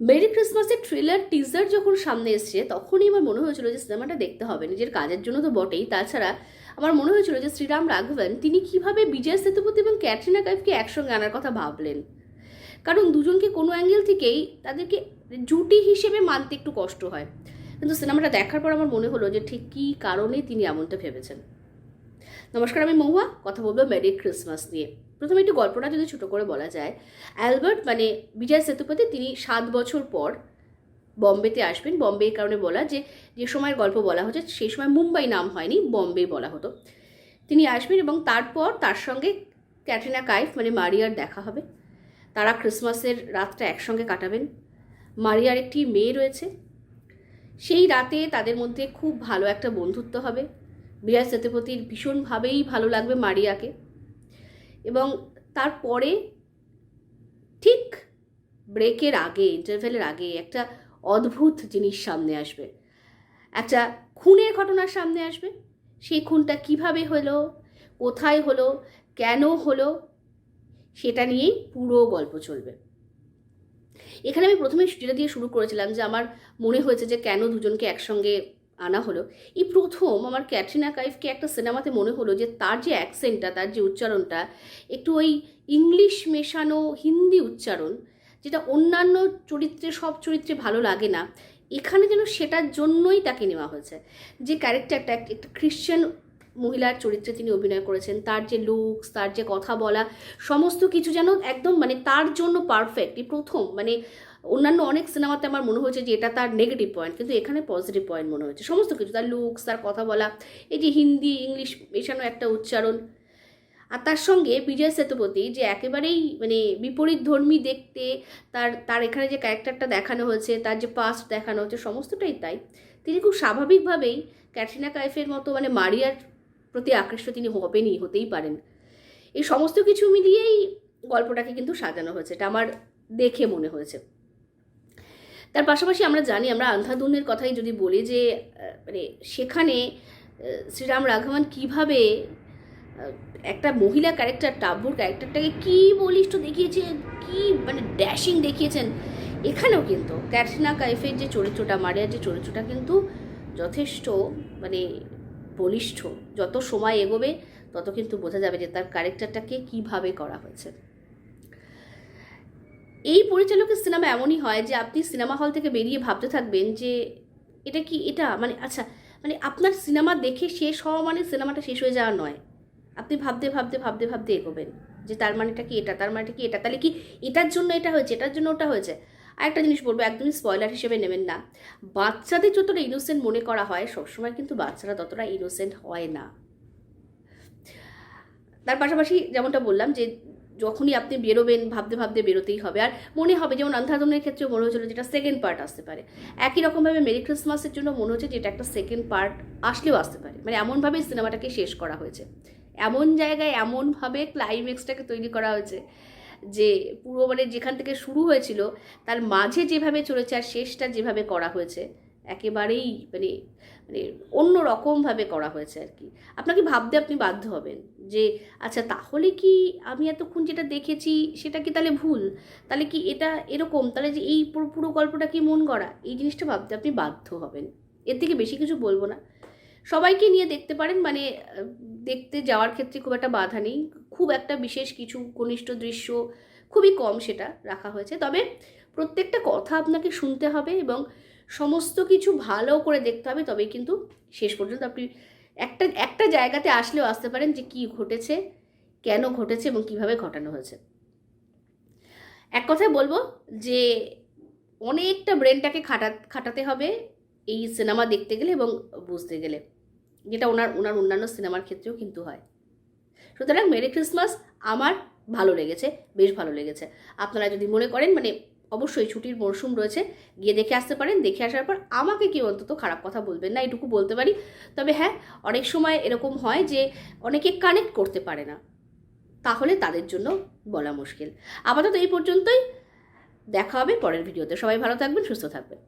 Mary ক্রিসমাসের thriller teaser যখন সামনে এসছে, তখনই আমার মনে হয়েছিল যে সিনেমাটা দেখতে হবে, নিজের কাজের জন্য তো বটেই। তাছাড়া আমার মনে হয়েছিল যে শ্রীরাম রাঘবন, তিনি কীভাবে বিজয় সেতুপতি এবং ক্যাটরিনা কাইফকে একসঙ্গে আনার কথা ভাবলেন। কারণ দুজনকে কোনো অ্যাঙ্গেল থেকেই তাদেরকে জুটি হিসেবে মানতে একটু কষ্ট হয়। কিন্তু সিনেমাটা দেখার পর আমার মনে হলো যে ঠিক কী কারণে তিনি এমনটা ভেবেছেন। নমস্কার, আমি মহুয়া। কথা বলব মেরি ক্রিসমাস নিয়ে। প্রথমে একটু গল্পটা যদি ছোট করে বলা যায়, অ্যালবার্ট মানে বিজয় সেতুপতি তিনি সাত বছর পর বম্বেতে আসবেন। বম্বে এই কারণে বলা যে যে সময়ের গল্প বলা হচ্ছে সেই সময় মুম্বাই নাম হয়নি বম্বে বলা হতো। তিনি আসবেন এবং তারপর তার সঙ্গে ক্যাটরিনা কাইফ মানে মারিয়ার দেখা হবে। তারা ক্রিসমাসের রাতটা একসঙ্গে কাটাবেন। মারিয়ার একটি মেয়ে রয়েছে। সেই রাতে তাদের মধ্যে খুব ভালো একটা বন্ধুত্ব হবে। বিরাজ সেতুপতির ভীষণভাবেই ভালো লাগবে মারিয়াকে। এবং তারপরে ঠিক ব্রেকের আগে ইন্টারভেলের আগে একটা অদ্ভুত জিনিস সামনে আসবে। একটা খুনের ঘটনার সামনে আসবে। সেই খুনটা কীভাবে হলো? কোথায় হলো? কেন হলো? সেটা নিয়েই পুরো গল্প চলবে। এখানে আমি প্রথমে যেটা দিয়ে শুরু করেছিলাম যে আমার মনে হয়েছে যে কেন দুজনকে একসঙ্গে আনা হলো। এই প্রথম আমার ক্যাটরিনা কাইফকে একটা সিনেমাতে মনে হলো যে তার যে অ্যাকসেন্টটা তার যে উচ্চারণটা, একটু ওই ইংলিশ মেশানো হিন্দি উচ্চারণ, যেটা অন্যান্য চরিত্রে, সব চরিত্রে ভালো লাগে না, এখানে যেন সেটার জন্যই তাকে নেওয়া হয়েছে। যে ক্যারেক্টারটা একটা খ্রিশ্চান মহিলার চরিত্রে তিনি অভিনয় করেছেন, তার যে লুকস তার যে কথা বলা, সমস্ত কিছু যেন একদম মানে তার জন্য পারফেক্ট এই প্রথম মানে অন্যান্য অনেক সিনেমাতে আমার মনে হয়েছে যে এটা তার নেগেটিভ পয়েন্ট কিন্তু এখানে পজিটিভ পয়েন্ট মনে হয়েছে। সমস্ত কিছু, তার লুকস তার কথা বলা, এই যে হিন্দি, ইংলিশ মেশানো একটা উচ্চারণ। আর তার সঙ্গে বিজয় সেতুপতি যে একেবারেই মানে বিপরীত ধর্মী দেখতে, তার তার এখানে যে ক্যারেক্টারটা দেখানো হয়েছে, তার যে পাস্ট দেখানো হচ্ছে সমস্তটাই তাই। তিনি খুব স্বাভাবিকভাবেই ক্যাটরিনা কাইফের মতো মানে মারিয়ার প্রতি আকৃষ্ট তিনি হবেনই, হতেই পারেন। এই সমস্ত কিছু মিলিয়েই গল্পটাকে কিন্তু সাজানো হয়েছে, এটা আমার দেখে মনে হয়েছে। তার পাশাপাশি আমরা জানি, আমরা আন্ধাধুনের কথাই যদি বলি যে মানে সেখানে শ্রীরাম রাঘবন কীভাবে একটা মহিলা ক্যারেক্টার টাব্বুর ক্যারেক্টারটাকে কি বলিষ্ঠ দেখিয়েছেন, কি মানে ড্যাশিং দেখিয়েছেন, এখানেও কিন্তু ক্যাটরিনা কাইফের যে চরিত্রটা, মারিয়ার যে চরিত্রটা কিন্তু যথেষ্ট মানে বলিষ্ঠ। যত সময় এগোবে, তত কিন্তু বোঝা যাবে যে তার ক্যারেক্টারটাকে কীভাবে করা হয়েছে। এই পরিচালকের সিনেমা এমনই হয় যে আপনি সিনেমা হল থেকে বেরিয়ে ভাবতে থাকবেন যে এটা কি, এটা মানে আচ্ছা মানে আপনার সিনেমা দেখে শেষ হওয়া মানে সিনেমাটা শেষ হয়ে যাওয়া নয়। আপনি ভাবতে ভাবতে ভাবতে ভাবতে এগোবেন যে তার মানেটা কি এটা, তার মানেটা কি এটা। তাহলে কি এটার জন্য এটা হয়েছে, এটার জন্য ওটা হয়েছে? আর একটা জিনিস বলব, একদমই স্পয়লার হিসেবে নেবেন না। বাচ্চাদের যতটা ইনোসেন্ট মনে করা হয়, সবসময় কিন্তু বাচ্চারা ততটা ইনোসেন্ট হয় না। তার পাশাপাশি যেমনটা বললাম যে যখনই আপনি বেরোবেন, ভাবতে ভাবতে বেরোতেই হবে। আর মনে হবে যেমন অন্ধাধনের ক্ষেত্রে মনে হয়েছিল যেটা সেকেন্ড পার্ট আসতে পারে। একই রকমভাবে মেরি ক্রিসমাসের জন্য মনে হচ্ছে যে এটা একটা সেকেন্ড পার্ট আসলেও আসতে পারে। মানে এমনভাবেই সিনেমাটাকে শেষ করা হয়েছে। এমন জায়গায় এমনভাবে ক্লাইম্যাক্সটাকে তৈরি করা হয়েছে যে পুরো মানে যেখান থেকে শুরু হয়েছিল, তার মাঝে যেভাবে চলেছে আর শেষটা যেভাবে করা হয়েছে একেবারেই মানে মানে অন্য রকমভাবে করা হয়েছে আর কি। আপনাকে ভাবতে আপনি বাধ্য হবেন যে আচ্ছা তাহলে কি আমি এতক্ষণ যেটা দেখেছি সেটা কি তাহলে ভুল? তাহলে কি এটা এরকম? তাহলে যে এই পুরো গল্পটা কি মন গড়া? এই জিনিসটা ভাবতে আপনি বাধ্য হবেন। এর থেকে বেশি কিছু বলব না। সবাইকে নিয়ে দেখতে পারেন মানে দেখতে যাওয়ার ক্ষেত্রে খুব একটা বাধা নেই। খুব একটা বিশেষ কিছু ঘনিষ্ঠ দৃশ্য খুবই কম সেটা রাখা হয়েছে। তবে প্রত্যেকটা কথা আপনাকে শুনতে হবে এবং সমস্ত কিছু ভালো করে দেখতে হবে, তবেই কিন্তু শেষ পর্যন্ত আপনি একটা একটা জায়গাতে আসলেও আসতে পারেন যে কি ঘটেছে, কেন ঘটেছে এবং কীভাবে ঘটানো হয়েছে। এক কথায় বলব যে অনেকটা ব্রেনটাকে খাটা, খাটাতে হবে এই সিনেমা দেখতে গেলে এবং বুঝতে গেলে, যেটা ওনার ওনার অন্যান্য সিনেমার ক্ষেত্রেও কিন্তু হয়। সুতরাং মেরি ক্রিসমাস আমার ভালো লেগেছে, বেশ ভালো লেগেছে। আপনারা যদি মনে করেন মানে অবশ্যই ছুটির মরশুম রয়েছে, গিয়ে দেখে আসতে পারেন। দেখে আসার পর আমাকে কেউ অন্তত খারাপ কথা বলবেন না, এটুকু বলতে পারি। তবে হ্যাঁ অনেক সময় এরকম হয় যে অনেকে কানেক্ট করতে পারে না। তাহলে তাদের জন্য বলা মুশকিল। আপাতত এই পর্যন্তই। দেখা হবে পরের ভিডিওতে। সবাই ভালো থাকবেন, সুস্থ থাকবেন।